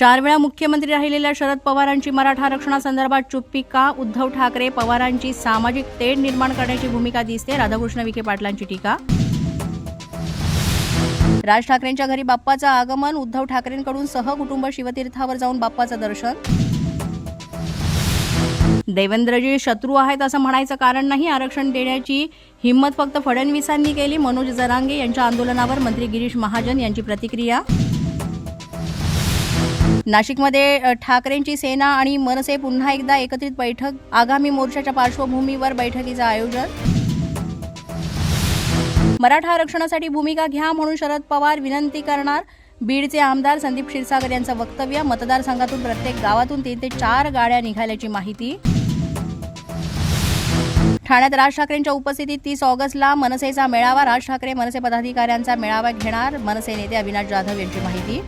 चार वेळा मुख्यमंत्री राहिलेल्या शरद पवारांची मराठा आरक्षणासंदर्भात चुप्पी का? उद्धव ठाकरे पवारांची सामाजिक तेढ निर्माण करण्याची भूमिका दिसते. राधाकृष्ण विखे पाटलांची टीका. राज ठाकरेंच्या घरी बाप्पाचं आगमन उद्धव ठाकरेंकडून सहकुटुंब शिवतीर्थावर जाऊन बाप्पाचं दर्शन. देवेंद्रजी शत्रू आहेत असं म्हणायचं कारण नाही. आरक्षण देण्याची हिंमत फक्त फडणवीसांनी केली. मनोज जरांगे यांच्या आंदोलनावर मंत्री गिरीश महाजन यांची प्रतिक्रिया. नाशिकमध्ये ठाकरेंची सेना आणि मनसे पुन्हा एकदा एकत्रित बैठक आगामी मोर्चाच्या पार्श्वभूमीवर बैठकीचं आयोजन. मराठा आरक्षणासाठी भूमिका घ्या म्हणून शरद पवार विनंती करणार. बीडचे आमदार संदीप क्षीरसागर यांचं वक्तव्य मतदारसंघातून प्रत्येक गावातून तीन ते चार गाड्या निघाल्याची माहिती. ठाण्यात राज ठाकरेंच्या उपस्थितीत तीस ऑगस्टला मनसेचा मेळावा राज ठाकरे मनसे पदाधिकाऱ्यांचा मेळावा घेणार मनसे नेते अविनाश जाधव यांची माहिती.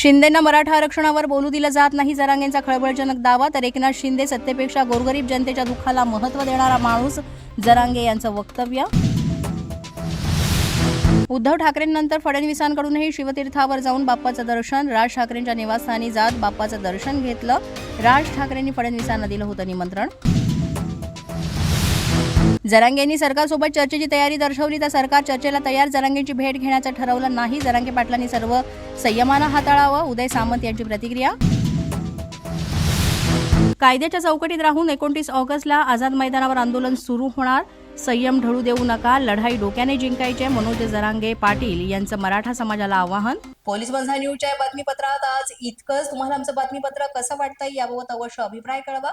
शिंदेंना मराठा आरक्षणावर बोलू दिलं जात नाही. जरांगेंचा खळबळजनक दावा तर एकनाथ शिंदे सत्तेपेक्षा गोरगरीब जनतेच्या दुःखाला महत्त्व देणारा माणूस जरांगे यांचं वक्तव्य. उद्धव ठाकरेंनंतर फडणवीसांकडूनही शिवतीर्थावर जाऊन बाप्पाचं दर्शन राज ठाकरेंच्या निवासस्थानी जात बाप्पाचं दर्शन घेतलं. राज ठाकरेंनी फडणवीसांना दिलं होतं निमंत्रण. जरांगेंनी सरकारसोबत चर्चेची तयारी दर्शवली तर सरकार चर्चेला तयार. जरांगेंची भेट घेण्याचं ठरवलं नाही. जरांगे पाटलांनी सर्व संयमानं हाताळावं. उदय सामंत यांची प्रतिक्रिया. कायद्याच्या चौकटीत राहून एकोणतीस ऑगस्टला आझाद मैदानावर आंदोलन सुरू होणार. संयम ढळू देऊ नका. लढाई डोक्याने जिंकायचे मनोज जरांगे पाटील यांचं मराठा समाजाला आवाहन. पोलीस बंधा न्यूजच्या बातमीपत्रात आज इतकंच. तुम्हाला आमचं बातमीपत्र कसं वाटतंय याबाबत अवश्य अभिप्राय कळवा.